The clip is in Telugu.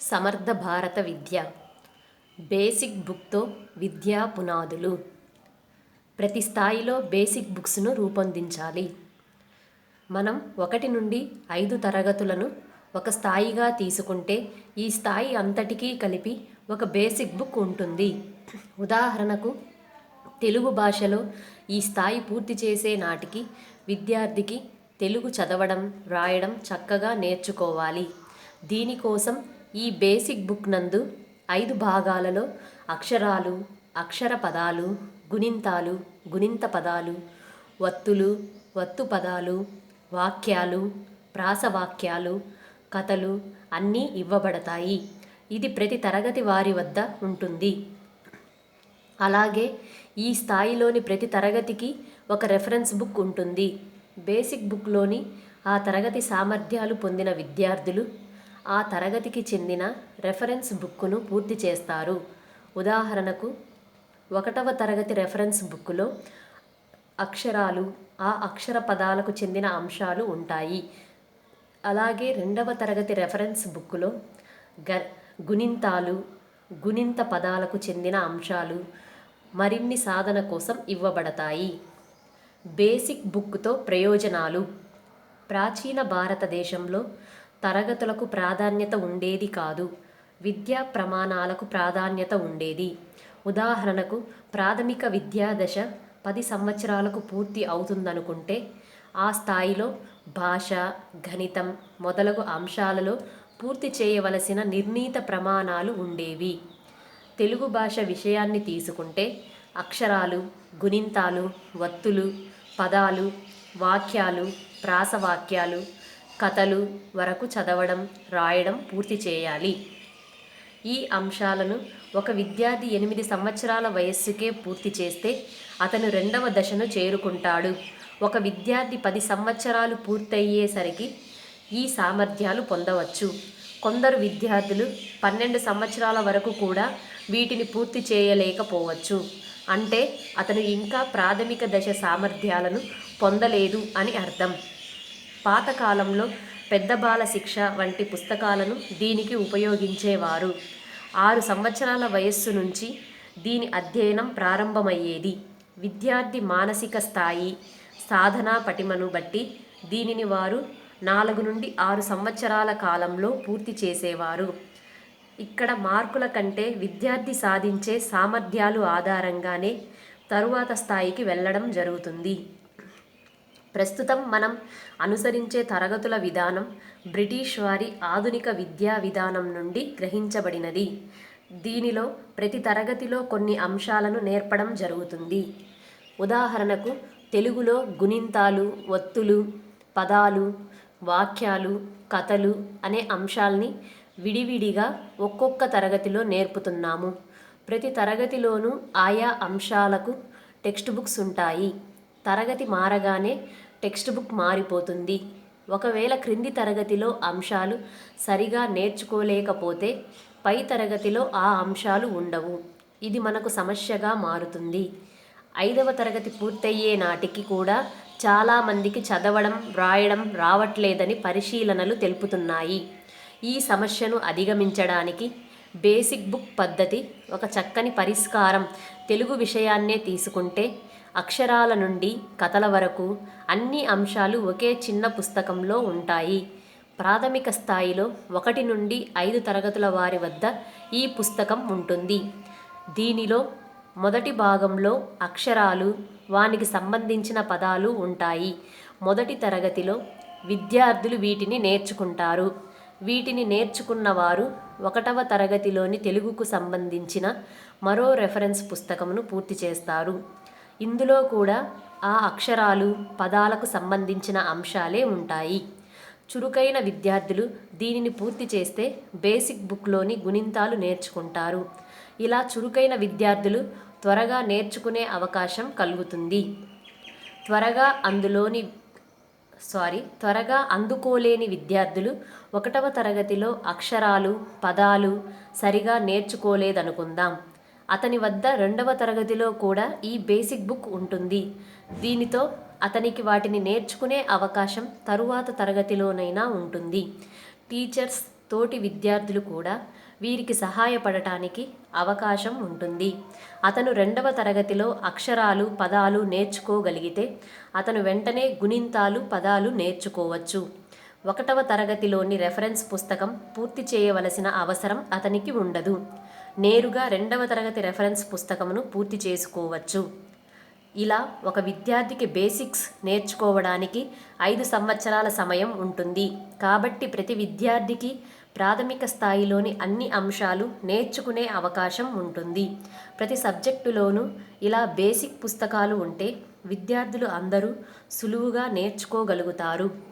సమర్థ భారత విద్య. బేసిక్ బుక్తో విద్యా పునాదులు. ప్రతి స్థాయిలో బేసిక్ బుక్స్ను రూపొందించాలి. మనం ఒకటి నుండి ఐదు తరగతులను ఒక స్థాయిగా తీసుకుంటే ఈ స్థాయి అంతటికీ కలిపి ఒక బేసిక్ బుక్ ఉంటుంది. ఉదాహరణకు తెలుగు భాషలో ఈ స్థాయి పూర్తి చేసే నాటికి విద్యార్థికి తెలుగు చదవడం రాయడం చక్కగా నేర్చుకోవాలి. దీనికోసం ఈ బేసిక్ బుక్ నందు ఐదు భాగాలలో అక్షరాలు అక్షర పదాలు గుణింతాలు గుణింత పదాలు వత్తులు వత్తు పదాలు వాక్యాలు ప్రాసవాక్యాలు కథలు అన్నీ ఇవ్వబడతాయి. ఇది ప్రతి తరగతి వారి వద్ద ఉంటుంది. అలాగే ఈ స్థాయిలోని ప్రతి తరగతికి ఒక రెఫరెన్స్ బుక్ ఉంటుంది. బేసిక్ బుక్లోని ఆ తరగతి సామర్థ్యాలు పొందిన విద్యార్థులు ఆ తరగతికి చెందిన రెఫరెన్స్ బుక్కును పూర్తి చేస్తారు. ఉదాహరణకు ఒకటవ తరగతి రెఫరెన్స్ బుక్లో అక్షరాలు ఆ అక్షర పదాలకు చెందిన అంశాలు ఉంటాయి. అలాగే రెండవ తరగతి రెఫరెన్స్ బుక్లో గ గుణింతాలు గుణింత పదాలకు చెందిన అంశాలు మరిన్ని సాధన కోసం ఇవ్వబడతాయి. బేసిక్ బుక్తో ప్రయోజనాలు. ప్రాచీన భారతదేశంలో తరగతులకు ప్రాధాన్యత ఉండేది కాదు. విద్యా ప్రమాణాలకు ప్రాధాన్యత ఉండేది. ఉదాహరణకు ప్రాథమిక విద్యా దశ పది సంవత్సరాలకు పూర్తి అవుతుందనుకుంటే ఆ స్థాయిలో భాష గణితం మొదలగు అంశాలలో పూర్తి చేయవలసిన నిర్ణీత ప్రమాణాలు ఉండేవి. తెలుగు భాష విషయాన్ని తీసుకుంటే అక్షరాలు గుణింతాలు వత్తులు పదాలు వాక్యాలు ప్రాసవాక్యాలు కథలు వరకు చదవడం రాయడం పూర్తి చేయాలి. ఈ అంశాలను ఒక విద్యార్థి ఎనిమిది సంవత్సరాల వయస్సుకే పూర్తి చేస్తే అతను రెండవ దశను చేరుకుంటాడు. ఒక విద్యార్థి పది సంవత్సరాలు పూర్తయ్యేసరికి ఈ సామర్థ్యాలు పొందవచ్చు. కొందరు విద్యార్థులు పన్నెండు సంవత్సరాల వరకు కూడా వీటిని పూర్తి చేయలేకపోవచ్చు. అంటే అతను ఇంకా ప్రాథమిక దశ సామర్థ్యాలను పొందలేదు అని అర్థం. పాతకాలంలో పెద్ద బాల శిక్ష వంటి పుస్తకాలను దీనికి ఉపయోగించేవారు. ఆరు సంవత్సరాల వయస్సు నుంచి దీని అధ్యయనం ప్రారంభమయ్యేది. విద్యార్థి మానసిక స్థాయి సాధనా పటిమను బట్టి దీనిని వారు నాలుగు నుండి ఆరు సంవత్సరాల కాలంలో పూర్తి చేసేవారు. ఇక్కడ మార్కుల కంటే విద్యార్థి సాధించే సామర్థ్యాలు ఆధారంగానే తరువాత స్థాయికి వెళ్ళడం జరుగుతుంది. ప్రస్తుతం మనం అనుసరించే తరగతుల విధానం బ్రిటిష్ వారి ఆధునిక విద్యా విధానం నుండి గ్రహించబడినది. దీనిలో ప్రతి తరగతిలో కొన్ని అంశాలను నేర్పడం జరుగుతుంది. ఉదాహరణకు తెలుగులో గుణింతాలు ఒత్తులు పదాలు వాక్యాలు కథలు అనే అంశాల్ని విడివిడిగా ఒక్కొక్క తరగతిలో నేర్పుతున్నాము. ప్రతి తరగతిలోనూ ఆయా అంశాలకు టెక్స్ట్ బుక్స్ ఉంటాయి. తరగతి మారగానే టెక్స్ట్ బుక్ మారిపోతుంది. ఒకవేళ క్రింది తరగతిలో అంశాలు సరిగా నేర్చుకోలేకపోతే పై తరగతిలో ఆ అంశాలు ఉండవు. ఇది మనకు సమస్యగా మారుతుంది. ఐదవ తరగతి పూర్తయ్యే నాటికి కూడా చాలామందికి చదవడం వ్రాయడం రావట్లేదని పరిశీలనలు తెలుపుతున్నాయి. ఈ సమస్యను అధిగమించడానికి బేసిక్ బుక్ పద్ధతి ఒక చక్కని పరిష్కారం తెలుగు విషయాన్నే తీసుకుంటే అక్షరాల నుండి కథల వరకు అన్ని అంశాలు ఒకే చిన్న పుస్తకంలో ఉంటాయి. ప్రాథమిక స్థాయిలో ఒకటి నుండి ఐదు తరగతుల వారి వద్ద ఈ పుస్తకం ఉంటుంది. దీనిలో మొదటి భాగంలో అక్షరాలు వానికి సంబంధించిన పదాలు ఉంటాయి. మొదటి తరగతిలో విద్యార్థులు వీటిని నేర్చుకుంటారు. వీటిని నేర్చుకున్న వారు ఒకటవ తరగతిలోని తెలుగుకు సంబంధించిన మరో రెఫరెన్స్ పుస్తకమును పూర్తి చేస్తారు. ఇందులో కూడా ఆ అక్షరాలు పదాలకు సంబంధించిన అంశాలే ఉంటాయి. చురుకైన విద్యార్థులు దీనిని పూర్తి చేస్తే బేసిక్ బుక్లోని గుణింతాలు నేర్చుకుంటారు. ఇలా చురుకైన విద్యార్థులు త్వరగా నేర్చుకునే అవకాశం కలుగుతుంది. త్వరగా అందులోని సారీ త్వరగా అందుకోలేని విద్యార్థులు ఒకటవ తరగతిలో అక్షరాలు పదాలు సరిగా నేర్చుకోలేదనుకుందాం. అతని వద్ద రెండవ తరగతిలో కూడా ఈ బేసిక్ బుక్ ఉంటుంది. దీనితో అతనికి వాటిని నేర్చుకునే అవకాశం తరువాత తరగతిలోనైనా ఉంటుంది. టీచర్స్ తోటి విద్యార్థులు కూడా వీరికి సహాయపడటానికి అవకాశం ఉంటుంది. అతను రెండవ తరగతిలో అక్షరాలు పదాలు నేర్చుకోగలిగితే అతను వెంటనే గుణింతాలు పదాలు నేర్చుకోవచ్చు. ఒకటవ తరగతిలోని రెఫరెన్స్ పుస్తకం పూర్తి చేయవలసిన అవసరం అతనికి ఉండదు. నేరుగా రెండవ తరగతి రెఫరెన్స్ పుస్తకమును పూర్తి చేసుకోవచ్చు. ఇలా ఒక విద్యార్థికి బేసిక్స్ నేర్చుకోవడానికి ఐదు సంవత్సరాల సమయం ఉంటుంది. కాబట్టి ప్రతి విద్యార్థికి ప్రాథమిక స్థాయిలోని అన్ని అంశాలు నేర్చుకునే అవకాశం ఉంటుంది. ప్రతి సబ్జెక్టులోనూ ఇలా బేసిక్ పుస్తకాలు ఉంటే విద్యార్థులు అందరూ సులువుగా నేర్చుకోగలుగుతారు.